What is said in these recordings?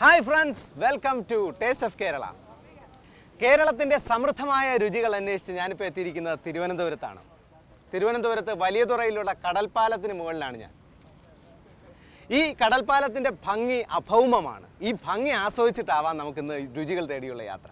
Hi friends welcome to taste of Kerala കേരളത്തിന്റെ സമൃദ്ധമായ രുചികൾ അന്വേഷിച്ച് ഞാനിപ്പോൾ എത്തിയിരിക്കുന്നത് തിരുവനന്തപുരത്താണ്. തിരുവനന്തപുരത്ത് വലിയ തുറയിലുള്ള കടൽപ്പാലത്തിന് മുകളിലാണ് ഞാൻ. ഈ കടൽപ്പാലത്തിന്റെ ഭംഗി അഭൗമമാണ്. ഈ ഭംഗി ആസ്വദിച്ചിട്ടാവാം നമുക്കിന്ന് രുചികൾ തേടിയുള്ള യാത്ര.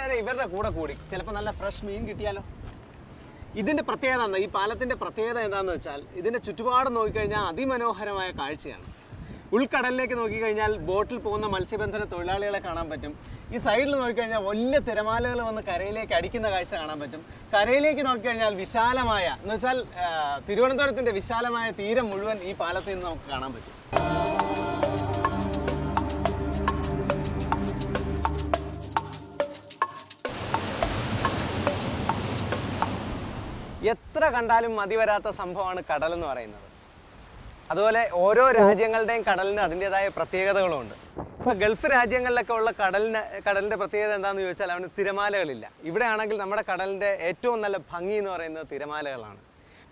ഞാൻ കുറച്ച് ഇവരുടെ കൂടെ കൂടി. ചിലപ്പോൾ നല്ല ഫ്രഷ് മീൻ കിട്ടിയാലോ? ഇതിന്റെ പ്രത്യേകത എന്താ? ഈ പാലത്തിന്റെ പ്രത്യേകത എന്താണെന്ന് വെച്ചാൽ ഇതിന്റെ ചുറ്റുപാട് നോക്കിക്കഴിഞ്ഞാൽ അതിമനോഹരമായ കാഴ്ചയാണ്. ഉൾക്കടലിലേക്ക് നോക്കിക്കഴിഞ്ഞാൽ ബോട്ടിൽ പോകുന്ന മത്സ്യബന്ധന തൊഴിലാളികളെ കാണാൻ പറ്റും. ഈ സൈഡിൽ നോക്കിക്കഴിഞ്ഞാൽ വലിയ തിരമാലകൾ വന്ന് കരയിലേക്ക് അടിക്കുന്ന കാഴ്ച കാണാൻ പറ്റും. കരയിലേക്ക് നോക്കിക്കഴിഞ്ഞാൽ വിശാലമായ എന്ന് വെച്ചാൽ തിരുവനന്തപുരത്തിന്റെ വിശാലമായ തീരം മുഴുവൻ ഈ പാലത്തിൽ നിന്ന് നമുക്ക് കാണാൻ പറ്റും. എത്ര കണ്ടാലും മതി വരാത്ത സംഭവമാണ് എന്ന് പറയുന്നത്. അതുപോലെ ഓരോ രാജ്യങ്ങളുടെയും കടലിന് അതിന്റെതായ പ്രത്യേകതകളുമുണ്ട്. ഇപ്പോൾ ഗൾഫ് രാജ്യങ്ങളിലൊക്കെ ഉള്ള കടലിന് കടലിന്റെ പ്രത്യേകത എന്താണെന്ന് ചോദിച്ചാൽ അവന് തിരമാലകളില്ല. ഇവിടെ ആണെങ്കിൽ നമ്മുടെ കടലിന്റെ ഏറ്റവും നല്ല ഭംഗി എന്ന് പറയുന്നത് തിരമാലകളാണ്.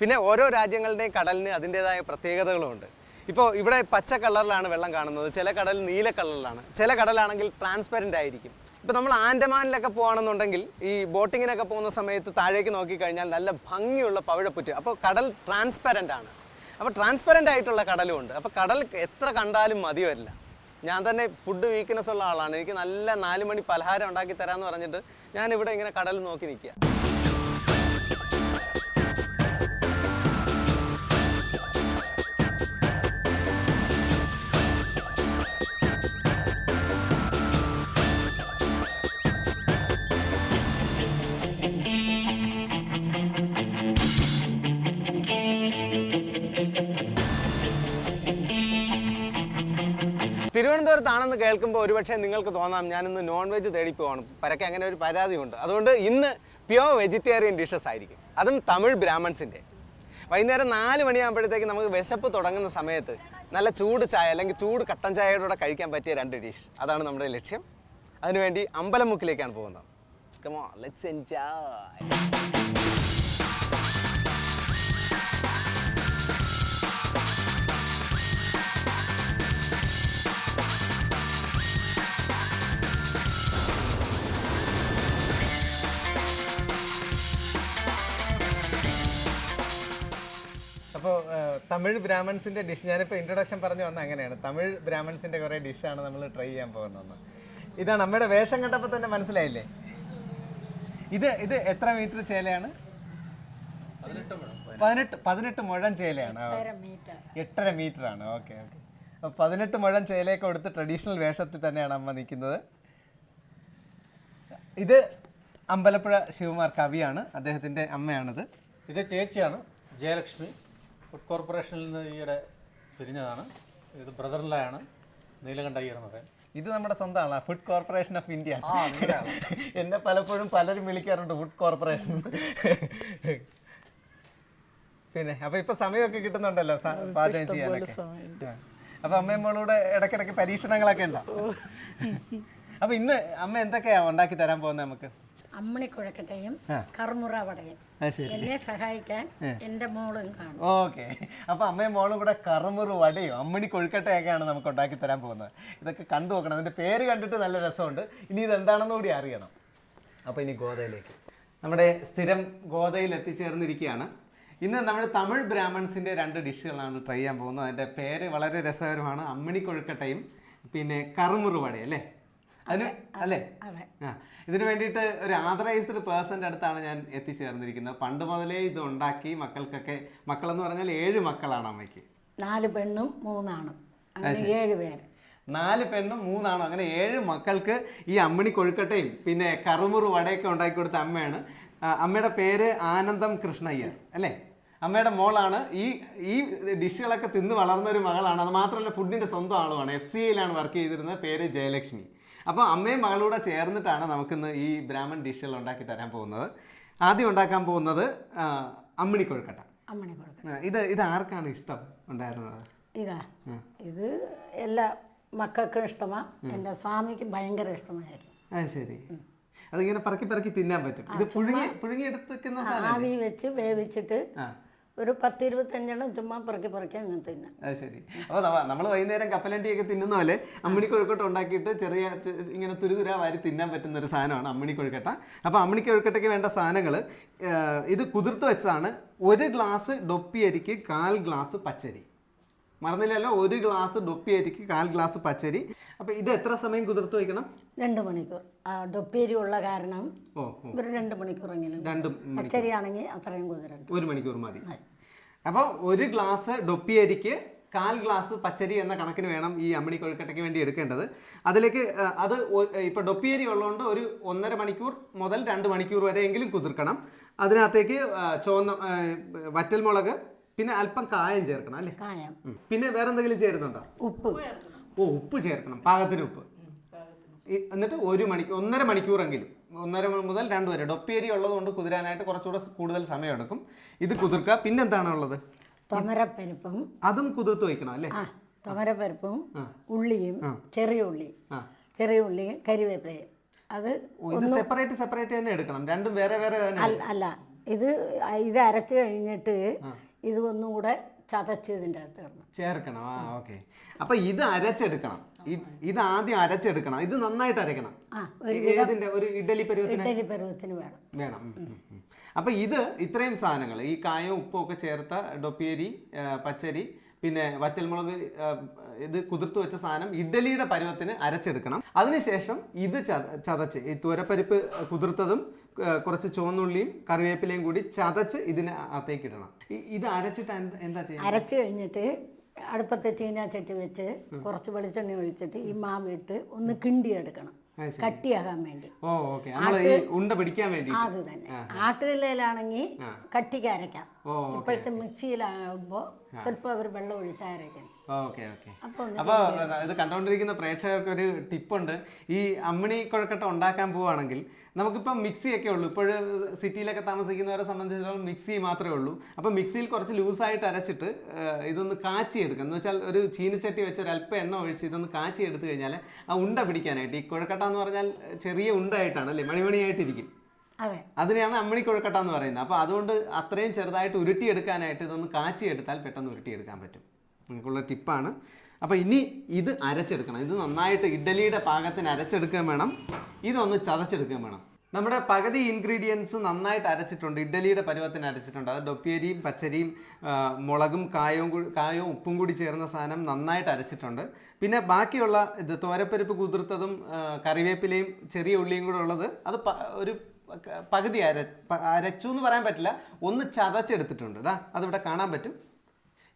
പിന്നെ ഓരോ രാജ്യങ്ങളുടെയും കടലിന് അതിന്റെതായ പ്രത്യേകതകളുമുണ്ട്. ഇപ്പോൾ ഇവിടെ പച്ച കളറിലാണ് വെള്ളം കാണുന്നത്. ചില കടൽ നീല കളറിലാണ്. ചില കടലാണെങ്കിൽ ട്രാൻസ്പെറന്റ് ആയിരിക്കും. ഇപ്പോൾ നമ്മൾ ആൻഡമാനിലൊക്കെ പോകുകയാണെന്നുണ്ടെങ്കിൽ ഈ ബോട്ടിങ്ങിനൊക്കെ പോകുന്ന സമയത്ത് താഴേക്ക് നോക്കിക്കഴിഞ്ഞാൽ നല്ല ഭംഗിയുള്ള പവിഴപ്പുറ്റ്. അപ്പോൾ കടൽ ട്രാൻസ്പെറന്റ് ആണ്. അപ്പോൾ ട്രാൻസ്പെറന്റ് ആയിട്ടുള്ള കടലും ഉണ്ട് അപ്പോൾ കടൽ എത്ര കണ്ടാലും മതി വരില്ല. ഞാൻ തന്നെ ഫുഡ് വീക്ക്നെസ് ഉള്ള ആളാണ്. എനിക്ക് നല്ല നാല് മണി പലഹാരം ഉണ്ടാക്കി തരാമെന്ന് പറഞ്ഞിട്ട് ഞാൻ ഇവിടെ ഇങ്ങനെ കടൽ നോക്കി നിൽക്കുക. തിരുവനന്തപുരത്താണെന്ന് കേൾക്കുമ്പോൾ ഒരുപക്ഷെ നിങ്ങൾക്ക് തോന്നാം ഞാനിന്ന് നോൺ വെജ് തേടി പോവാണ്. പരക്കെ അങ്ങനെ ഒരു പരാതിയുണ്ട്. അതുകൊണ്ട് ഇന്ന് പ്യുവർ വെജിറ്റേറിയൻ ഡിഷസ് ആയിരിക്കും. അതും തമിഴ് ബ്രാഹ്മൺസിന്റെ വൈകുന്നേരം നാല് മണിയാകുമ്പോഴത്തേക്ക് നമുക്ക് വിശപ്പ് തുടങ്ങുന്ന സമയത്ത് നല്ല ചൂട് ചായ അല്ലെങ്കിൽ ചൂട് കട്ടൻ ചായയുടെ കഴിക്കാൻ പറ്റിയ രണ്ട് ഡിഷ് അതാണ് നമ്മുടെ ലക്ഷ്യം. അതിനുവേണ്ടി അമ്പലമുക്കിലേക്കാണ് പോകുന്നത്. Come on let's enjoy Tamil ബ്രാഹ്മൺസിന്റെ dish. ഞാനിപ്പോൾ ഇൻട്രൊഡക്ഷൻ പറഞ്ഞു വന്ന അങ്ങനെയാണ്. തമിഴ് ബ്രാഹ്മൺസിന്റെ കുറേ ഡിഷാണ് നമ്മൾ ട്രൈ ചെയ്യാൻ പോകുന്നത് ഇതാണ് അമ്മയുടെ വേഷം കണ്ടപ്പോൾ തന്നെ മനസ്സിലായില്ലേ? ഇത് ഇത് എത്ര മീറ്റർ ചേലയാണ്? പതിനെട്ട് പതിനെട്ട് മുഴം ചേലയാണ്. എട്ടര മീറ്റർ ആണ്. Okay okay. അപ്പോൾ പതിനെട്ട് മുഴം ചേലയൊക്കെ കൊടുത്ത് ട്രഡീഷണൽ വേഷത്തിൽ തന്നെയാണ് അമ്മ നിൽക്കുന്നത്. ഇത് അമ്പലപ്പുഴ ശിവകുമാർ കവിയാണ്. അദ്ദേഹത്തിന്റെ അമ്മയാണിത്. ഇത് ചേച്ചിയാണ് ജയലക്ഷ്മി. ഫുഡ് കോർപ്പറേഷനിൽ നിന്ന് ഈയിടെ പിരിഞ്ഞതാണ്. ഇത് ബ്രദറിലാണ് നീലകണ്ഠ അയ്യർ എന്ന് പറയും ഇത് നമ്മുടെ സ്വന്തമാണ്. Food corporation of India. എന്നെ പലപ്പോഴും പലരും വിളിക്കാറുണ്ട് ഫുഡ് കോർപ്പറേഷൻ. പിന്നെ അപ്പൊ ഇപ്പൊ സമയമൊക്കെ കിട്ടുന്നുണ്ടല്ലോ പാചകം ചെയ്യാനൊക്കെ. അപ്പൊ അമ്മയും മോളൂടെ ഇടയ്ക്കിടയ്ക്ക് പരീക്ഷണങ്ങളൊക്കെ ഉണ്ടോ? അപ്പൊ ഇന്ന് അമ്മ എന്തൊക്കെയാ ഉണ്ടാക്കി തരാൻ പോകുന്നത് നമുക്ക്? അമ്മണിക്കുഴക്കട്ടയും കറുമുറ വടയും എന്നെ സഹായിക്കാൻ എന്റെ മോളും കാണും. ഓക്കെ. അപ്പൊ അമ്മയും മോളും കൂടെ കറുമുറു വടയും അമ്മണി കൊഴുക്കട്ടയൊക്കെയാണ് നമുക്ക് ഉണ്ടാക്കി തരാൻ പോകുന്നത്. ഇതൊക്കെ കണ്ടു നോക്കണം. അതിന്റെ പേര് കണ്ടിട്ട് നല്ല രസമുണ്ട്. ഇനി ഇത് എന്താണെന്ന് കൂടി അറിയണം. അപ്പൊ ഇനി ഗോതയിലേക്ക് നമ്മുടെ സ്ഥിരം ഗോതയിൽ എത്തിച്ചേർന്നിരിക്കുകയാണ്. ഇന്ന് നമ്മുടെ തമിഴ് ബ്രാഹ്മൺസിന്റെ രണ്ട് ഡിഷുകളാണ് ട്രൈ ചെയ്യാൻ പോകുന്നത്. അതിന്റെ പേര് വളരെ രസകരമാണ്. അമ്മിണി കൊഴുക്കട്ടയും പിന്നെ കറുമുറു വടയും അല്ലേ? അതിന് അല്ലേ? അതെ. ആ. ഇതിന് വേണ്ടിയിട്ട് ഒരു ആദറൈസ്ഡ് പേഴ്സന്റെ അടുത്താണ് ഞാൻ എത്തിച്ചേർന്നിരിക്കുന്നത്. പണ്ട് മുതലേ ഇത് ഉണ്ടാക്കി മക്കൾക്കൊക്കെ മക്കളെന്ന് പറഞ്ഞാൽ ഏഴ് മക്കളാണ് അമ്മയ്ക്ക്. നാല് പെണ്ണും മൂന്നാണും. ഏഴ് പേര്. നാല് പെണ്ണും മൂന്നാണ്. അങ്ങനെ ഏഴ് മക്കൾക്ക് ഈ അമ്മിണി കൊഴുക്കട്ടയും പിന്നെ കറുമുറു വടയൊക്കെ ഉണ്ടാക്കി കൊടുത്ത അമ്മയാണ്. അമ്മയുടെ പേര് ആനന്ദം കൃഷ്ണയ്യർ അല്ലേ? അമ്മയുടെ മോളാണ്. ഈ ഈ ഡിഷുകളൊക്കെ തിന്ന് വളർന്ന ഒരു മകളാണ്. അത് മാത്രമല്ല ഫുഡിന്റെ സ്വന്തം ആളുമാണ്. എഫ് സി ഐയിലാണ് വർക്ക് ചെയ്തിരുന്നത്. പേര് ജയലക്ഷ്മി. അപ്പോൾ അമ്മയും മകളൂടെ ചേർന്നിട്ടാണ് നമുക്കിന്ന് ഈ ബ്രാഹ്മൺ ഡിഷുകൾ ഉണ്ടാക്കി തരാൻ പോകുന്നത്. ആദ്യം ഉണ്ടാക്കാൻ പോകുന്നത് അമ്മിണി കൊഴുക്കട്ട. അമ്മിണി കൊഴുക്കട്ട. ഇത് ഇത് ആർക്കാണ് ഇഷ്ടം ഉണ്ടായിരുന്നത്? ഇതാ ഇത് എല്ലാ മക്കൾക്കും ഇഷ്ടമാണ് എന്റെ സ്വാമിക്ക് ഭയങ്കര ഇഷ്ടമായിരുന്നു. അത് ശരി. അതിങ്ങനെ പറക്കി പറക്കി തിന്നാൻ പറ്റും. ഇത് പുഴുങ്ങി പുഴുങ്ങി എടുത്തിരിക്കുന്ന ആവി വെച്ച് വേവിച്ചിട്ട് ആ പത്ത് ഇരുപത്തഞ്ചെണ്ണം ചുമ്മാ പറക്കി പെറുക്കി അങ്ങ് തിന്നാം. അത് ശരി. അപ്പോൾ നമ്മൾ വൈകുന്നേരം കപ്പലണ്ടിയൊക്കെ തിന്നുന്ന പോലെ അമ്മിണി കൊഴുക്കട്ട ഉണ്ടാക്കിയിട്ട് ചെറിയ ഇങ്ങനെ തുരുതുര വാരി തിന്നാൻ പറ്റുന്ന ഒരു സാധനമാണ് അമ്മിണി കൊഴുക്കട്ട. അപ്പോൾ അമ്മിണി കൊഴുക്കട്ടയ്ക്ക് വേണ്ട സാധനങ്ങൾ ഇത് കുതിർത്ത് വെച്ചതാണ് ഒരു ഗ്ലാസ് ഡൊപ്പിയരിക്ക് കാൽ ഗ്ലാസ് പച്ചരി. മറന്നില്ലല്ലോ ഒരു ഗ്ലാസ് ഡൊപ്പി അരിക്ക് കാൽ ഗ്ലാസ് പച്ചരി. അപ്പോൾ ഇത് എത്ര സമയം കുതിർത്ത് വയ്ക്കണം? രണ്ട് മണിക്കൂർ. ഡൊപ്പിയരി ഉള്ള കാരണം രണ്ടു മണിക്കൂർ ഒരു രണ്ട് രണ്ടും പച്ചരിയാണെങ്കിൽ അത്രയും കുതിരണ്ട് ഒരു മണിക്കൂർ മതി. അപ്പോൾ ഒരു ഗ്ലാസ് ഡൊപ്പി അരിക്ക് കാൽ ഗ്ലാസ് പച്ചരി എന്ന കണക്കിന് വേണം ഈ അമ്മണി കൊഴുക്കട്ടയ്ക്ക് വേണ്ടി എടുക്കേണ്ടത്. അതിലേക്ക് അത് ഇപ്പോൾ ഡൊപ്പി ഉള്ളതുകൊണ്ട് ഒരു ഒന്നര മണിക്കൂർ മുതൽ രണ്ട് മണിക്കൂർ വരെ എങ്കിലും കുതിർക്കണം. അതിനകത്തേക്ക് ചുവന്ന വറ്റൽമുളക് പിന്നെ അല്പം കായം ചേർക്കണം അല്ലേ? കായം. പിന്നെ വേറെ എന്തെങ്കിലും ചേരുന്നുണ്ടോ? ഉപ്പ്. ഓ ഉപ്പ് ചേർക്കണം. പാകത്തിന് ഉപ്പ്. എന്നിട്ട് ഒരു മണിക്കൂർ ഒന്നര മണിക്കൂറെങ്കിലും. ഒന്നര മുതൽ രണ്ട് വരെ. ഡൊപ്പിയരി ഉള്ളതുകൊണ്ട് കുതിരാനായിട്ട് കുറച്ചുകൂടെ കൂടുതൽ സമയം എടുക്കും ഇത് കുതിർക്കുക. പിന്നെന്താണ് ഉള്ളത്? തൊമരപ്പരിപ്പും. അതും കുതിർത്ത് വയ്ക്കണം അല്ലേ? തൊമരപ്പരിപ്പും ഉള്ളിയും ചെറിയ ഉള്ളി ചെറിയ ഉള്ളി കരിവേപ്പിലയും അത് ഇത് സെപ്പറേറ്റ് സെപ്പറേറ്റ് തന്നെ എടുക്കണം. രണ്ടും വേറെ വേറെ തന്നെ അല്ല. ഇത് ഇത് അരച്ചു കഴിഞ്ഞിട്ട് ഇത് ഒന്നും കൂടെ ചതച്ച് ഇതിന്റെ അകത്ത് ഇടണം. ചേർക്കണം. ആ ഓക്കെ. അപ്പൊ ഇത് അരച്ചെടുക്കണം. ഇത് ഇത് ആദ്യം അരച്ചെടുക്കണം. ഇത് നന്നായിട്ട് അരക്കണം ആ ഒരു ഏതിന്റെ ഒരു ഇഡലി പരുവത്തിന്? ഇഡലി പരുവത്തിന് വേണം. വേണം. ഉം, ഉം, ഉം. അപ്പൊ ഇത് ഇത്രയും സാധനങ്ങൾ ഈ കായവും ഉപ്പും ഒക്കെ ചേർത്ത ഡൊപ്പിയരി ആ, പച്ചരി പിന്നെ വറ്റൽമുളക് ഇത് കുതിർത്ത് വെച്ച സാധനം ഇഡലിയുടെ പരുവത്തിന് അരച്ചെടുക്കണം. അതിനുശേഷം ഇത് ചത- ചതച്ച് ഈ തുരപ്പരിപ്പ് കുതിർത്തതും കുറച്ച് ചുവന്നുള്ളിയും കറിവേപ്പിലയും കൂടി ചതച്ച് ഇതിന് അകത്തേക്ക് ഇടണം. ഇത് അരച്ചിട്ട് എന്താ ചെയ്യുക അരച്ചു കഴിഞ്ഞിട്ട് അടുപ്പത്ത് ചീനാച്ചട്ടി വെച്ച് കുറച്ച് വെളിച്ചെണ്ണ ഒഴിച്ചിട്ട് ഈ മാവ് ഇട്ട് ഒന്ന് കിണ്ടി എടുക്കണം അത് കട്ടിയാകാൻ വേണ്ടി. Oh okay. ഉണ്ട പിടിക്കാൻ വേണ്ടി അത് തന്നെ. ആട്ടുകല്ലിലാണെങ്കിൽ കട്ടിക്ക് അരയ്ക്കാം. ഇപ്പോഴത്തെ മിക്സിയിലാകുമ്പോൾ ചിലപ്പോൾ അവർ വെള്ളം ഒഴിച്ചാൽ അരയ്ക്കണം ഓക്കെ ഓക്കെ. അപ്പോൾ ഒന്ന് അപ്പോൾ ഇത് കണ്ടുകൊണ്ടിരിക്കുന്ന പ്രേക്ഷകർക്ക് ഒരു ടിപ്പുണ്ട്. ഈ അമ്മിണി കുഴക്കട്ട ഉണ്ടാക്കാൻ പോവുകയാണെങ്കിൽ നമുക്കിപ്പം മിക്സിയൊക്കെ ഉള്ളൂ. ഇപ്പോൾ സിറ്റിയിലൊക്കെ താമസിക്കുന്നവരെ സംബന്ധിച്ചിടത്തോളം മിക്സി മാത്രമേ ഉള്ളൂ. അപ്പോൾ മിക്സിയിൽ കുറച്ച് ലൂസായിട്ട് അരച്ചിട്ട് ഇതൊന്ന് കാച്ചി കാച്ചിയെടുക്കുക. എന്ന് വെച്ചാൽ ഒരു ചീനിച്ചട്ടി വെച്ച് ഒരു അല്പം എണ്ണ ഒഴിച്ച് ഇതൊന്ന് കാച്ചി എടുത്തു കഴിഞ്ഞാൽ ആ ഉണ്ട പിടിക്കാനായിട്ട് ഈ കുഴക്കട്ട എന്ന് പറഞ്ഞാൽ ചെറിയ ഉണ്ടായിട്ടാണ് അല്ലേ? മണിമണിയായിട്ടിരിക്കും. അതിനെയാണ് അമ്മണി കുഴക്കട്ട എന്ന് പറയുന്നത്. അപ്പോൾ അതുകൊണ്ട് അത്രയും ചെറുതായിട്ട് ഉരുട്ടിയെടുക്കാനായിട്ട് ഇതൊന്ന് കാച്ചിയെടുത്താൽ പെട്ടെന്ന് ഉരുട്ടിയെടുക്കാൻ പറ്റും. നിങ്ങൾക്കുള്ള ടിപ്പാണ്. അപ്പോൾ ഇനി ഇത് അരച്ചെടുക്കണം. ഇത് നന്നായിട്ട് ഇഡ്ഡലിയുടെ പാകത്തിന് അരച്ചെടുക്കുകയും വേണം. ഇതൊന്ന് ചതച്ചെടുക്കുകയും വേണം. നമ്മുടെ പകുതി ഇൻഗ്രീഡിയൻസ് നന്നായിട്ട് അരച്ചിട്ടുണ്ട്. ഇഡ്ഡലിയുടെ പരുവത്തിന് അരച്ചിട്ടുണ്ട്. അത് ഡൊപ്പിയരിയും പച്ചരിയും മുളകും കായവും കായവും ഉപ്പും കൂടി ചേർന്ന സാധനം നന്നായിട്ട് അരച്ചിട്ടുണ്ട്. പിന്നെ ബാക്കിയുള്ള ഇത് തോരപ്പരിപ്പ് കുതിർത്തതും കറിവേപ്പിലയും ചെറിയ ഉള്ളിയും കൂടെ ഉള്ളത് അത് ഒരു പകുതി അര അരച്ചു എന്ന് പറയാൻ പറ്റില്ല. ഒന്ന് ചതച്ചെടുത്തിട്ടുണ്ട്. ഇതാ അതിവിടെ കാണാൻ പറ്റും.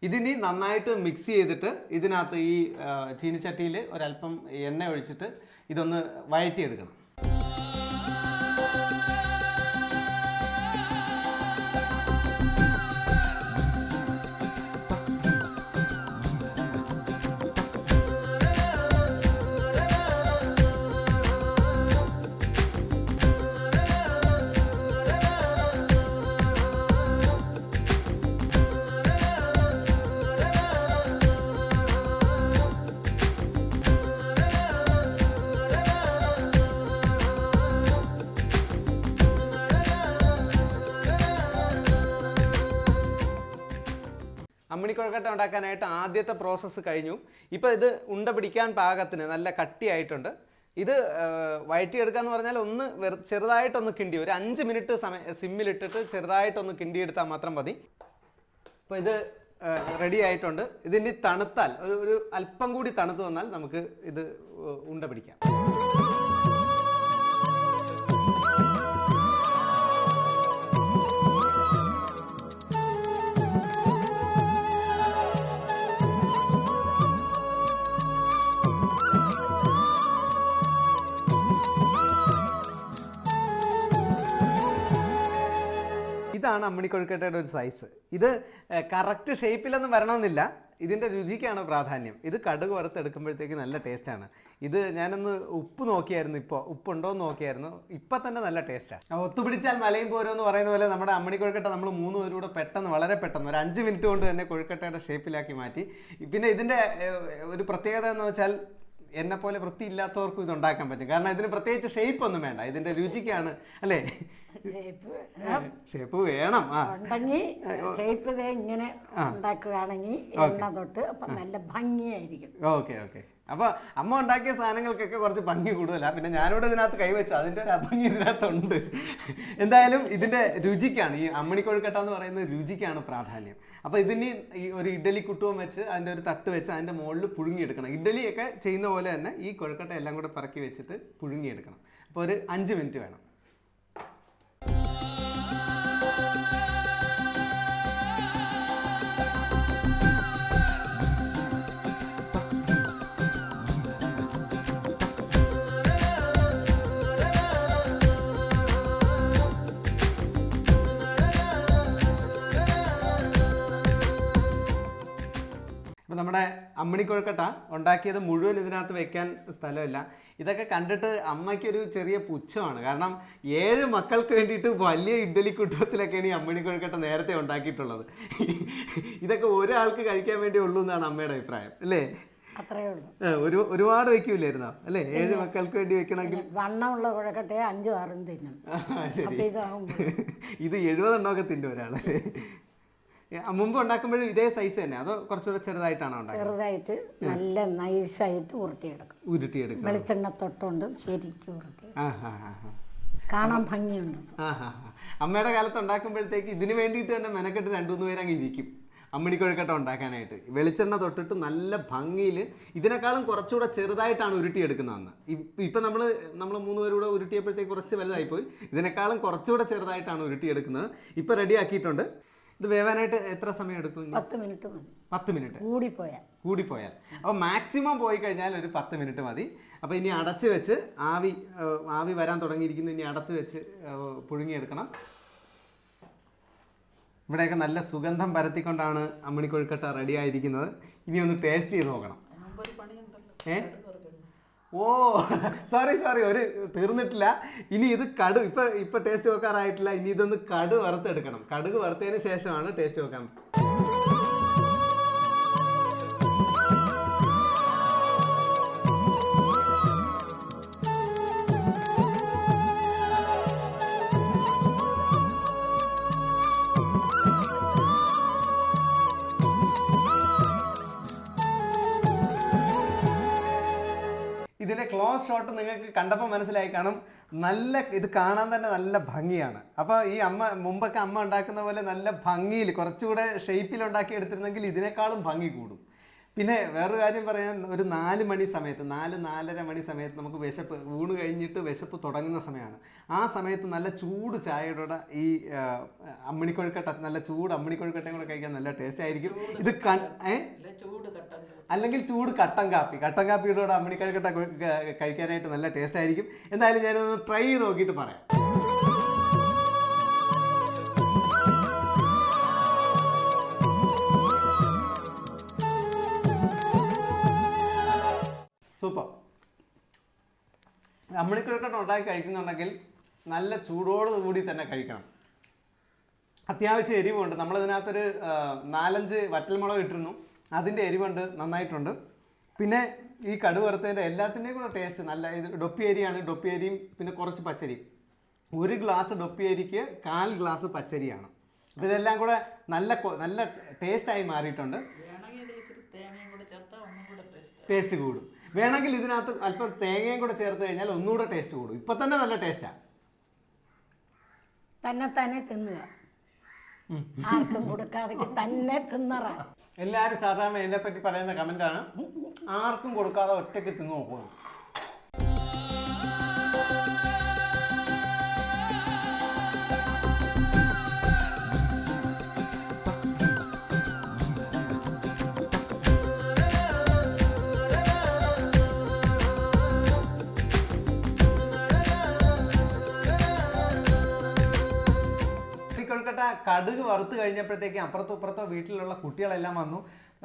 ഇതിനി നന്നായിട്ട് മിക്സ് ചെയ്തിട്ട് ഇതിനകത്ത് ഈ ചീനിച്ചട്ടിയിൽ ഒരല്പം എണ്ണ ഒഴിച്ചിട്ട് ഇതൊന്ന് വഴറ്റിയെടുക്കണം. അമ്മിണിക്കുഴക്കട്ട ഉണ്ടാക്കാനായിട്ട് ആദ്യത്തെ പ്രോസസ്സ് കഴിഞ്ഞു. ഇപ്പോൾ ഇത് ഉണ്ട പിടിക്കാൻ പാകത്തിന് നല്ല കട്ടിയായിട്ടുണ്ട്. ഇത് വയറ്റിയെടുക്കാന്ന് പറഞ്ഞാൽ ഒന്ന് ചെറുതായിട്ടൊന്ന് കിണ്ടി ഒരു അഞ്ച് മിനിറ്റ് സമയം സിമ്മിലിട്ടിട്ട് ചെറുതായിട്ടൊന്ന് കിണ്ടിയെടുത്താൽ മാത്രം മതി. അപ്പോൾ ഇത് റെഡി ആയിട്ടുണ്ട്. ഇതിനി തണുത്താൽ ഒരു ഒരു അല്പം കൂടി തണുത്ത് വന്നാൽ നമുക്ക് ഇത് ഉണ്ട പിടിക്കാം. ഇതാണ് അമ്മിണിക്കൊഴുക്കട്ടയുടെ കൊഴുക്കട്ടയുടെ ഒരു സൈസ് ഇത് കറക്റ്റ് ഷേപ്പിലൊന്നും വരണമെന്നില്ല. ഇതിന്റെ രുചിക്കാണ് പ്രാധാന്യം. ഇത് കടുക് വറുത്തെടുക്കുമ്പോഴത്തേക്ക് നല്ല ടേസ്റ്റാണ് ഇത് ഞാനൊന്ന് ഉപ്പ് നോക്കിയായിരുന്നു ഇപ്പോൾ ഉപ്പുണ്ടോ എന്ന് നോക്കിയായിരുന്നു. ഇപ്പം തന്നെ നല്ല ടേസ്റ്റാണ് ഒത്തുപിടിച്ചാൽ മലയും പോരോ എന്ന് പറയുന്ന പോലെ നമ്മുടെ അമ്മണി കൊഴുക്കട്ട നമ്മൾ മൂന്ന് പേരൂടെ പെട്ടെന്ന് വളരെ പെട്ടെന്ന് ഒരു അഞ്ച് മിനിറ്റ് കൊണ്ട് തന്നെ കൊഴുക്കട്ടയുടെ ഷേപ്പിലാക്കി മാറ്റി. പിന്നെ ഇതിന്റെ ഒരു പ്രത്യേകത എന്ന് വെച്ചാൽ എന്നെ പോലെ വൃത്തിയില്ലാത്തവർക്കും ഇത് ഉണ്ടാക്കാൻ പറ്റും. കാരണം ഇതിന് പ്രത്യേകിച്ച് ഷേപ്പ് ഒന്നും വേണ്ട. ഇതിന്റെ രുചിക്കാണ്. അല്ലേ? ഷേപ്പ് വേണം. ഉണ്ടെങ്കിൽ ഷേപ്പ് ഇതേ ഇങ്ങനെ ഉണ്ടാക്കുകയാണെങ്കിൽ എണ്ണ തൊട്ട് അപ്പം നല്ല ഭംഗിയായിരിക്കും. Okay okay. അപ്പൊ അമ്മ ഉണ്ടാക്കിയ സാധനങ്ങൾക്കൊക്കെ കുറച്ച് ഭംഗി കൂടുതലാണ് പിന്നെ ഞാനിവിടെ ഇതിനകത്ത് കൈവച്ചു. അതിന്റെ ഒരു അഭംഗി ഇതിനകത്തുണ്ട്. എന്തായാലും ഇതിന്റെ രുചിക്കാണ്. ഈ അമ്മണി കൊഴുക്കട്ട എന്ന് പറയുന്ന രുചിക്കാണ് പ്രാധാന്യം. അപ്പൊ ഇതിന് ഈ ഒരു ഇഡലി കുട്ടുവം വെച്ച് അതിന്റെ ഒരു തട്ട് വെച്ച് അതിന്റെ മുകളിൽ പുഴുങ്ങിയെടുക്കണം. ഇഡലിയൊക്കെ ചെയ്യുന്ന പോലെ തന്നെ ഈ കൊഴുക്കട്ട എല്ലാം കൂടെ പറക്കി വെച്ചിട്ട് പുഴുങ്ങിയെടുക്കണം. അപ്പോൾ ഒരു അഞ്ച് മിനിറ്റ് വേണം. അപ്പോൾ നമ്മുടെ അമ്മണി കൊഴുക്കട്ട ഉണ്ടാക്കിയത് മുഴുവൻ ഇതിനകത്ത് വെക്കാൻ സ്ഥലമില്ല. ഇതൊക്കെ കണ്ടിട്ട് അമ്മയ്ക്കൊരു ചെറിയ പുച്ഛമാണ്. കാരണം ഏഴ് മക്കൾക്ക് വേണ്ടിയിട്ട് വലിയ ഇഡ്ഡലി കുട്ടത്തിലൊക്കെയാണ് ഈ അമ്മണി കൊഴുക്കട്ട നേരത്തെ ഉണ്ടാക്കിയിട്ടുള്ളത്. ഇതൊക്കെ ഒരാൾക്ക് കഴിക്കാൻ വേണ്ടി ഉള്ളൂ എന്നാണ് അമ്മയുടെ അഭിപ്രായം അല്ലേ? അത്രേ ഉള്ളൂ. ഒരു ഒരുപാട് വെക്കൂലായിരുന്നോ? അല്ലേ? ഏഴ് മക്കൾക്ക് വേണ്ടി വെക്കണമെങ്കിൽ വണ്ണമുള്ള കുഴക്കട്ടെ അഞ്ചും ആറും തിന്നും. ഇത് എഴുപതെണ്ണമൊക്കെ തിന്നും ഒരാളല്ലേ മുമ്പ് ഉണ്ടാക്കുമ്പോഴും ഇതേ സൈസ് തന്നെ. അതോ കുറച്ചുകൂടെ ചെറുതായിട്ടാണോ ചെറുതായിട്ട് നല്ല നൈസായിട്ട് ഉരുട്ടിയെടുക്കും. ഉരുട്ടിയെടുക്കും. വെളിച്ചെണ്ണ തൊട്ടുണ്ട് ശരിക്കും ഉരുട്ടി. കാണാൻ ഭംഗിയുണ്ട്. അമ്മയുടെ കാലത്ത് ഉണ്ടാക്കുമ്പോഴത്തേക്ക് ഇതിന് വേണ്ടിയിട്ട് തന്നെ മെനക്കെട്ട് രണ്ടു മൂന്ന് പേര് അങ്ങ് ഇരിക്കും. അമ്മിണി കൊഴുക്കട്ട ഉണ്ടാക്കാനായിട്ട്. വെളിച്ചെണ്ണ തൊട്ടിട്ട് നല്ല ഭംഗിയിൽ ഇതിനേക്കാളും കുറച്ചുകൂടെ ചെറുതായിട്ടാണ് ഉരുട്ടിയെടുക്കുന്നതെന്ന് ഇപ്പം നമ്മൾ നമ്മൾ മൂന്ന് പേരൂടെ ഉരുട്ടിയപ്പോഴത്തേക്ക് കുറച്ച് വലുതായിപ്പോയി. ഇതിനേക്കാളും കുറച്ചുകൂടെ ചെറുതായിട്ടാണ് ഉരുട്ടിയെടുക്കുന്നത്. ഇപ്പം റെഡി ആക്കിയിട്ടുണ്ട്. ഇത് വേവാനായിട്ട് എത്ര സമയം എടുക്കും? പത്ത് മിനിറ്റ് മതി. പത്ത് മിനിറ്റ്. കൂടിപ്പോയാൽ. കൂടിപ്പോയാൽ. അപ്പോൾ മാക്സിമം പോയി കഴിഞ്ഞാൽ ഒരു പത്ത് മിനിറ്റ് മതി. അപ്പോൾ ഇനി അടച്ച് വെച്ച് ആവി ആവി വരാൻ തുടങ്ങിയിരിക്കുന്നു. ഇനി അടച്ച് വെച്ച് പുഴുങ്ങിയെടുക്കണം. ഇവിടെയൊക്കെ നല്ല സുഗന്ധം പരത്തിക്കൊണ്ടാണ് അമ്മിണി കൊഴുക്കട്ട റെഡി ആയിരിക്കുന്നത് ഇനി ഒന്ന് ടേസ്റ്റ് ചെയ്ത് നോക്കണം. ഏ? ഓ സോറി സോറി ഒരു തീർന്നിട്ടില്ല. ഇനി ഇത് കടു ഇപ്പൊ ഇപ്പൊ ടേസ്റ്റ് വെക്കാറായിട്ടില്ല. ഇനി ഇതൊന്ന് കടു വറുത്തെടുക്കണം. കടുക് വറുത്തതിന് ശേഷമാണ് ടേസ്റ്റ് നോക്കാൻ ക്ലോസ് ഷോട്ട് നിങ്ങൾക്ക് കണ്ടപ്പോൾ മനസ്സിലായി കാണും നല്ല ഇത് കാണാൻ തന്നെ നല്ല ഭംഗിയാണ്. അപ്പോൾ ഈ അമ്മ മുമ്പൊക്കെ അമ്മ ഉണ്ടാക്കുന്ന പോലെ നല്ല ഭംഗിയിൽ കുറച്ചുകൂടെ ഷേപ്പിൽ ഉണ്ടാക്കി എടുത്തിരുന്നെങ്കിൽ ഇതിനേക്കാളും ഭംഗി കൂടും. പിന്നെ വേറൊരു കാര്യം പറയാൻ ഒരു നാല് മണി സമയത്ത് നാല് നാലര മണി സമയത്ത് നമുക്ക് വിശപ്പ് ഊണ് കഴിഞ്ഞിട്ട് വിശപ്പ് തുടങ്ങുന്ന സമയമാണ്. ആ സമയത്ത് നല്ല ചൂട് ചായയുടെ ഈ അമ്മണിക്കൊഴുക്കട്ട നല്ല ചൂട് അമ്മിണിക്കൊഴുക്കട്ടയും കൂടെ കഴിക്കാൻ നല്ല ടേസ്റ്റ് ആയിരിക്കും. ഇത് അല്ലെങ്കിൽ ചൂട് കട്ടൻ കാപ്പി. കട്ടൻ കാപ്പിയുടെ കൂടെ അമ്മണിക്കൊഴുക്കട്ട കഴിക്കാനായിട്ട് നല്ല ടേസ്റ്റ് ആയിരിക്കും. എന്തായാലും ഞാനൊന്ന് ട്രൈ ചെയ്ത് നോക്കിയിട്ട് പറയാം. സൂപ്പർ. അമ്മിണിക്കഴുക്കട്ട ഉണ്ടാക്കി കഴിക്കുന്നുണ്ടെങ്കിൽ നല്ല ചൂടോട് കൂടി തന്നെ കഴിക്കണം. അത്യാവശ്യം എരിവുണ്ട്. നമ്മളിതിനകത്തൊരു നാലഞ്ച് വറ്റൽമുളക് ഇട്ടിരുന്നു. അതിന്റെ എരിവുണ്ട് നന്നായിട്ടുണ്ട്. പിന്നെ ഈ കടു വറുത്തതിന്റെ എല്ലാത്തിന്റെയും കൂടെ ടേസ്റ്റ് നല്ല ഇത് ഡൊപ്പിയരിയാണ് ഡൊപ്പിയരിയും പിന്നെ കുറച്ച് പച്ചരി. ഒരു ഗ്ലാസ് ഡൊപ്പിയരിക്ക് കാൽ ഗ്ലാസ് പച്ചരിയാണ്. അപ്പോൾ ഇതെല്ലാം കൂടെ നല്ല നല്ല ടേസ്റ്റായി മാറിയിട്ടുണ്ട്. ടേസ്റ്റ് കൂടും. വേണമെങ്കിൽ ഇതിനകത്ത് അല്പം തേങ്ങയും കൂടെ ചേർത്ത് കഴിഞ്ഞാൽ ഒന്നുകൂടെ ടേസ്റ്റ് കൂടും. ഇപ്പം തന്നെ നല്ല ടേസ്റ്റാ തന്നെ തന്നെ തിന്നുക. ആർക്കും കൊടുക്കാതെ തന്നെ തിന്നറ. എല്ലാവരും സാധാരണ എന്നെ പറ്റി പറയുന്ന കമന്റാണ് ആർക്കും കൊടുക്കാതെ ഒറ്റയ്ക്ക് തിന്നു നോക്കണം കടുക് വറുത്ത് കഴിഞ്ഞപ്പോഴത്തേക്ക് അപ്പുറത്തോ ഇപ്പുറത്തോ വീട്ടിലുള്ള കുട്ടികളെല്ലാം വന്നു.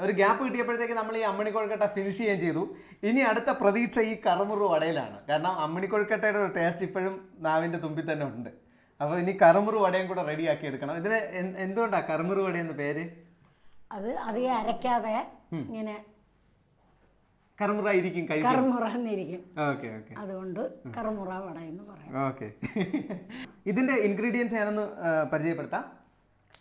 ഒരു ഗ്യാപ്പ് കിട്ടിയപ്പോഴത്തേക്ക് നമ്മൾ ഈ അമ്മണി കൊഴുക്കട്ട ഫിനിഷ് ചെയ്യുകയും ചെയ്തു. ഇനി അടുത്ത പ്രതീക്ഷ ഈ കറുമുറു വടയിലാണ്. കാരണം അമ്മണി കൊഴുക്കട്ടയുടെ ഒരു ടേസ്റ്റ് ഇപ്പോഴും നാവിന്റെ തുമ്പിൽ തന്നെ ഉണ്ട്. അപ്പോൾ ഇനി കറുമുറു വടയും കൂടെ റെഡിയാക്കി എടുക്കണം. ഇതിന് എന്തുകൊണ്ടാണ് കറുമുറു വട എന്ന പേര്? അത് അധികം അരയ്ക്കാതെ ഇങ്ങനെ കറുമുറ ആയിരിക്കും കഴിക്കാൻ കറുമുറന്നിരിക്കും ഓക്കെ ഓക്കെ. അതുകൊണ്ട് കറുമുറ വട എന്ന് പറയും. ഓക്കെ. ഇതിന്റെ ഇൻഗ്രീഡിയൻസ് ഞാനൊന്ന് പരിചയപ്പെടുത്താം.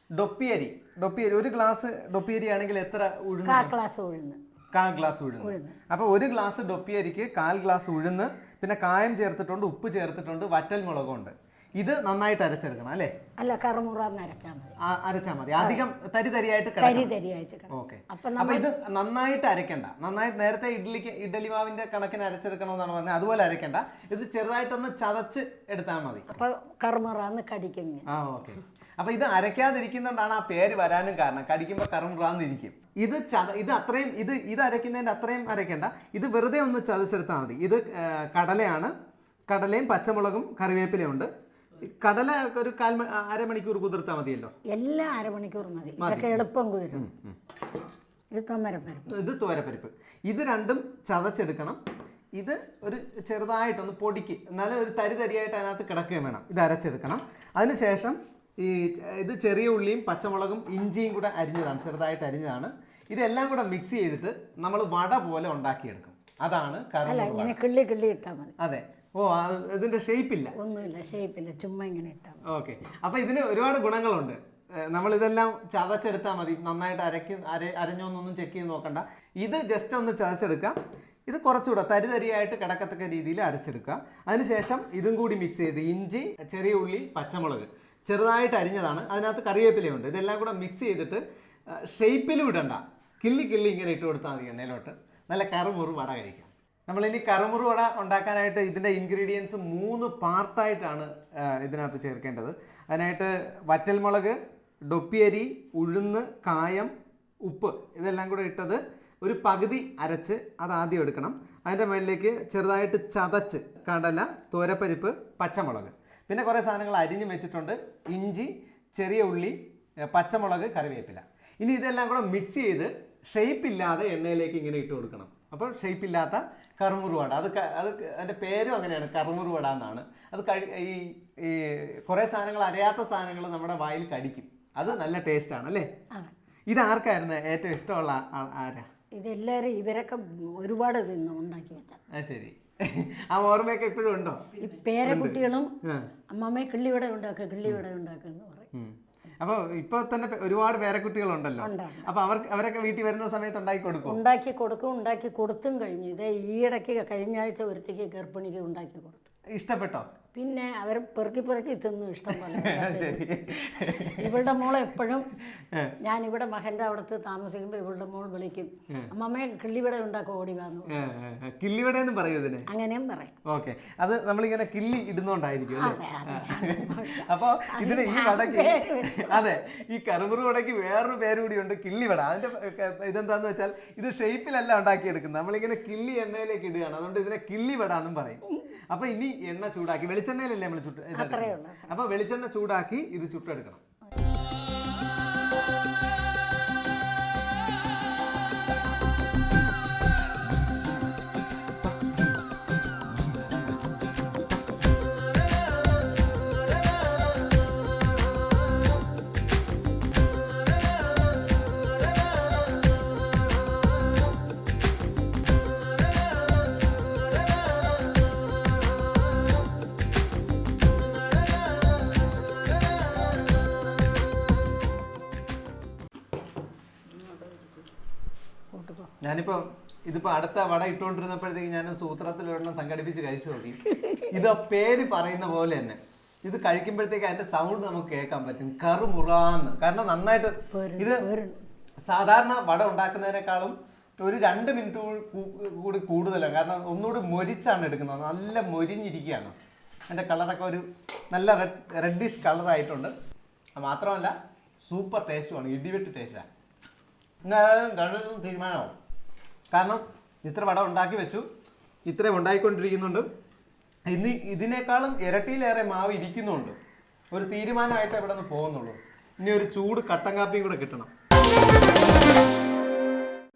ഡൊപ്പിയരി. ഡൊപ്പിയരി. ഒരു ഗ്ലാസ് ഡൊപ്പിയരി ആണെങ്കിൽ എത്ര ഉഴുന്ന് കാ ക്ലാസ് ഉഴുന്ന്. കാൽ ഗ്ലാസ് ഉഴുന്ന്. അപ്പോൾ ഒരു ഗ്ലാസ് ഡൊപ്പിയരിക്ക് കാൽ ഗ്ലാസ് ഉഴുന്ന് പിന്നെ കായം ചേർത്തിട്ടുണ്ട് ഉപ്പ് ചേർത്തിട്ടുണ്ട് വറ്റൽ മുളകുണ്ട്. ഇത് നന്നായിട്ട് അരച്ചെടുക്കണം അല്ലേ? അല്ല കറുമുറ അരച്ചാൽ മതി. അരച്ചാൽ മതി. അധികം തരി തരിയായിട്ട് തരി ഓക്കെ. അപ്പൊ ഇത് നന്നായിട്ട് അരക്കണ്ട. നന്നായിട്ട് നേരത്തെ ഇഡ്ഡലിക്ക് ഇഡ്ഡലി മാവിന്റെ കണക്കിന് അരച്ചെടുക്കണമെന്നാണ് പറഞ്ഞത്. അതുപോലെ അരക്കണ്ട. ഇത് ചെറുതായിട്ടൊന്ന് ചതച്ച് എടുത്താൽ മതി. അപ്പൊ കറുമുറന്ന് കടിക്കും ആ ഓക്കെ. അപ്പൊ ഇത് അരയ്ക്കാതിരിക്കുന്നതുകൊണ്ടാണ് ആ പേര് വരാനും കാരണം. കടിക്കുമ്പോൾ കറുമുറാന്നിരിക്കും ഇത് ചത ഇത് അത്രയും ഇത് ഇത് അരയ്ക്കുന്നതിന്റെ അത്രയും അരയ്ക്കേണ്ട. ഇത് വെറുതെ ഒന്ന് ചതച്ചെടുത്താൽ മതി. ഇത് കടലയാണ്. കടലയും പച്ചമുളകും കറിവേപ്പിലയും ഉണ്ട്. കടല ഒരു കാൽ അരമണിക്കൂർ കുതിർത്താൽ മതിയല്ലോ? എല്ലാം അരമണിക്കൂർ മതി. ഇതൊക്കെ എളുപ്പം കുതിരും. ഇത് തോമരപ്പരിപ്പ് ഇത് തോരപ്പരിപ്പ്. ഇത് രണ്ടും ചതച്ചെടുക്കണം. ഇത് ഒരു ചെറുതായിട്ടൊന്ന് പൊടിക്ക് എന്നാലും ഒരു തരി തരിയായിട്ട് അതിനകത്ത് കിടക്കുകയും വേണം. ഇത് അരച്ചെടുക്കണം. അതിനുശേഷം ഈ ഇത് ചെറിയ ഉള്ളിയും പച്ചമുളകും ഇഞ്ചിയും കൂടെ അരിഞ്ഞതാണ് ചെറുതായിട്ട് അരിഞ്ഞതാണ്. ഇതെല്ലാം കൂടെ മിക്സ് ചെയ്തിട്ട് നമ്മൾ വട പോലെ ഉണ്ടാക്കിയെടുക്കും. അതാണ് അല്ല കറുമുറ ഇങ്ങനെ കിള്ളി കിള്ളി ഇട്ടാൽ മതി. അതെ. ഓ ഇതിന്റെ ഷേപ്പ് ഇല്ല. ഒന്നുമില്ല ഷേപ്പില്ല ചുമ്മാ ഇങ്ങനെ ഇട്ടാൽ ഓക്കെ അപ്പോൾ ഇതിന് ഒരുപാട് ഗുണങ്ങളുണ്ട്. നമ്മൾ ഇതെല്ലാം ചതച്ചെടുത്താൽ മതി. നന്നായിട്ട് അരക്കി അര അരഞ്ഞോന്നൊന്നും ചെക്ക് ചെയ്ത് നോക്കണ്ട. ഇത് ജസ്റ്റ് ഒന്ന് ചതച്ചെടുക്കാം. ഇത് കുറച്ചുകൂടെ തരിതരിയായിട്ട് കിടക്കത്തക്ക രീതിയിൽ അരച്ചെടുക്കുക അതിനുശേഷം ഇതും കൂടി മിക്സ് ചെയ്ത് ഇഞ്ചി ചെറിയ ഉള്ളി പച്ചമുളക്. ചെറുതായിട്ട് അരിഞ്ഞതാണ്. അതിനകത്ത് കറിവേപ്പിലയുണ്ട്. ഇതെല്ലാം കൂടെ മിക്സ് ചെയ്തിട്ട് ഷേപ്പിലും ഇടണ്ട. കിള്ളി കിള്ളി ഇങ്ങനെ ഇട്ട് കൊടുത്താൽ മതി എണ്ണയിലോട്ട്. നല്ല കറുമുറു വട കഴിക്കാം. നമ്മളിനി കറുമുറു വട ഉണ്ടാക്കാനായിട്ട് ഇതിന്റെ ഇൻഗ്രീഡിയൻസ് മൂന്ന് പാർട്ടായിട്ടാണ് ഇതിനകത്ത് ചേർക്കേണ്ടത്. അതിനായിട്ട് വറ്റൽമുളക് ഡൊപ്പിയരി ഉഴുന്ന് കായം ഉപ്പ് ഇതെല്ലാം കൂടെ ഇട്ടത് ഒരു പകുതി അരച്ച് അത് ആദ്യം എടുക്കണം. അതിന്റെ മുകളിലേക്ക് ചെറുതായിട്ട് ചതച്ച് കടല തോരപ്പരിപ്പ് പച്ചമുളക്. പിന്നെ കുറേ സാധനങ്ങൾ അരിഞ്ഞ് വെച്ചിട്ടുണ്ട്. ഇഞ്ചി ചെറിയ ഉള്ളി പച്ചമുളക് കറിവേപ്പില. ഇനി ഇതെല്ലാം കൂടെ മിക്സ് ചെയ്ത് ഷേപ്പ് ഇല്ലാതെ എണ്ണയിലേക്ക് ഇങ്ങനെ ഇട്ട് കൊടുക്കണം. അപ്പോൾ ഷേപ്പ് ഇല്ലാത്ത കറുമുറുവട അത് അത് അതിന്റെ പേരും അങ്ങനെയാണ് കറുമുറുവട എന്നാണ്. അത് കഴി ഈ ഈ കുറേ സാധനങ്ങൾ അറിയാത്ത സാധനങ്ങൾ നമ്മുടെ വായിൽ കടിക്കും. അത് നല്ല ടേസ്റ്റാണ് അല്ലേ? ഇത് ആർക്കായിരുന്നു ഏറ്റവും ഇഷ്ടമുള്ള ആരാ? ഇതെല്ലാവരും ഇവരൊക്കെ ഒരുപാട് ഉണ്ടാക്കി വെച്ചാൽ ആ ശരി. ആ ഓർമ്മയൊക്കെ ഇപ്പോഴും ഉണ്ടോ? ഈ പേരക്കുട്ടികളും ആ. അമ്മമ്മയെ കിള്ളിവട ഉണ്ടാക്കുക കിള്ളിവട ഉണ്ടാക്കുക എന്ന് പറയും. അപ്പൊ അപ്പോൾ ഇപ്പോൾ തന്നെ ഒരുപാട് പേരക്കുട്ടികളുണ്ടല്ലോ. അപ്പോൾ അവർക്ക് അവരൊക്കെ വീട്ടിൽ വരുന്ന സമയത്ത് ഉണ്ടാക്കി കൊടുക്കും ഉണ്ടാക്കി കൊടുക്കും ഉണ്ടാക്കി കൊടുത്തും കഴിഞ്ഞു. ഇത് ഈയിടയ്ക്ക് കഴിഞ്ഞ ആഴ്ച ഒരുത്തേക്ക് ഗർഭിണിക്ക് ഉണ്ടാക്കി കൊടുത്തു. ഇഷ്ടപ്പെട്ടോ? പിന്നെ അവർ പെറുക്കി പെറുക്കി തിന്നു ഇഷ്ടം പോലെ. ശരി. ഇവളുടെ മോൾ എപ്പോഴും ഞാൻ ഇവിടെ മകന്റെ അവിടുത്തെ താമസിക്കുമ്പോൾ ഇവളുടെ മോൾ വിളിക്കും അമ്മമ്മയെ കിള്ളിവിട ഉണ്ടാക്കും ഓടി വന്നു കിള്ളിവിട ആ. പറയൂ ഇതിനെ? അങ്ങനെയും പറയും. ഓക്കെ. അത് നമ്മളിങ്ങനെ കിള്ളി ഇടുന്നോണ്ടായിരിക്കും അപ്പോൾ ഇതിന് ഈ വടക്ക് അതെ ഈ കറുമുറു വടക്ക് വേറൊരു പേര് കൂടി ഉണ്ട് കിള്ളിവട. അതിന്റെ ഇതെന്താന്ന് വെച്ചാൽ ഇത് ഷേപ്പിലല്ല ഉണ്ടാക്കിയെടുക്കുന്നത്. നമ്മളിങ്ങനെ കിള്ളി എണ്ണയിലേക്ക് ഇടുകയാണ്. അതുകൊണ്ട് ഇതിനെ കിള്ളിവട എന്നും പറയും. അപ്പൊ ഇനി എണ്ണ ചൂടാക്കി വെളിച്ചെണ്ണയിലല്ലേ നമ്മൾ ചുട്ട് അത്രേ ഉള്ളൂ. അപ്പൊ വെളിച്ചെണ്ണ ചൂടാക്കി ഇത് ചുട്ടെടുക്കണം ഞാനിപ്പോ ഇതിപ്പോ അടുത്ത വട ഇട്ടുകൊണ്ടിരുന്നപ്പോഴത്തേക്ക് ഞാൻ സൂത്രത്തിൽ ഒരെണ്ണം സംഘടിപ്പിച്ച് കഴിച്ചു നോക്കി. ഇത് പേര് പറയുന്ന പോലെ തന്നെ. ഇത് കഴിക്കുമ്പോഴത്തേക്ക് അതിന്റെ സൗണ്ട് നമുക്ക് കേൾക്കാൻ പറ്റും. കറുമുറാന്ന്. കാരണം നന്നായിട്ട് ഇത് സാധാരണ വട ഉണ്ടാക്കുന്നതിനേക്കാളും ഒരു രണ്ട് മിനിറ്റ് കൂടി കൂടുതലാണ് കാരണം ഒന്നുകൂടി മൊരിച്ചാണ് എടുക്കുന്നത്. നല്ല മൊരിഞ്ഞിരിക്കുകയാണ്. അതിന്റെ കളറൊക്കെ ഒരു നല്ല റെഡ് റെഡിഷ് കളറായിട്ടുണ്ട് മാത്രമല്ല സൂപ്പർ ടേസ്റ്റുമാണ് ഇടിവെട്ട് ടേസ്റ്റാണ് എന്നാലും രണ്ടും തീരുമാനമാവും. കാരണം ഇത്ര വട ഉണ്ടാക്കി വെച്ചു. ഇത്രയും ഉണ്ടായിക്കൊണ്ടിരിക്കുന്നുണ്ട്. ഇനി ഇതിനേക്കാളും ഇരട്ടിയിലേറെ മാവ് ഇരിക്കുന്നുണ്ട്. ഒരു തീരുമാനമായിട്ട് ഇവിടെ നിന്ന് പോകുന്നുള്ളൂ. ഇനി ഒരു ചൂട് കട്ടൻ കാപ്പിയും കൂടെ കിട്ടണം.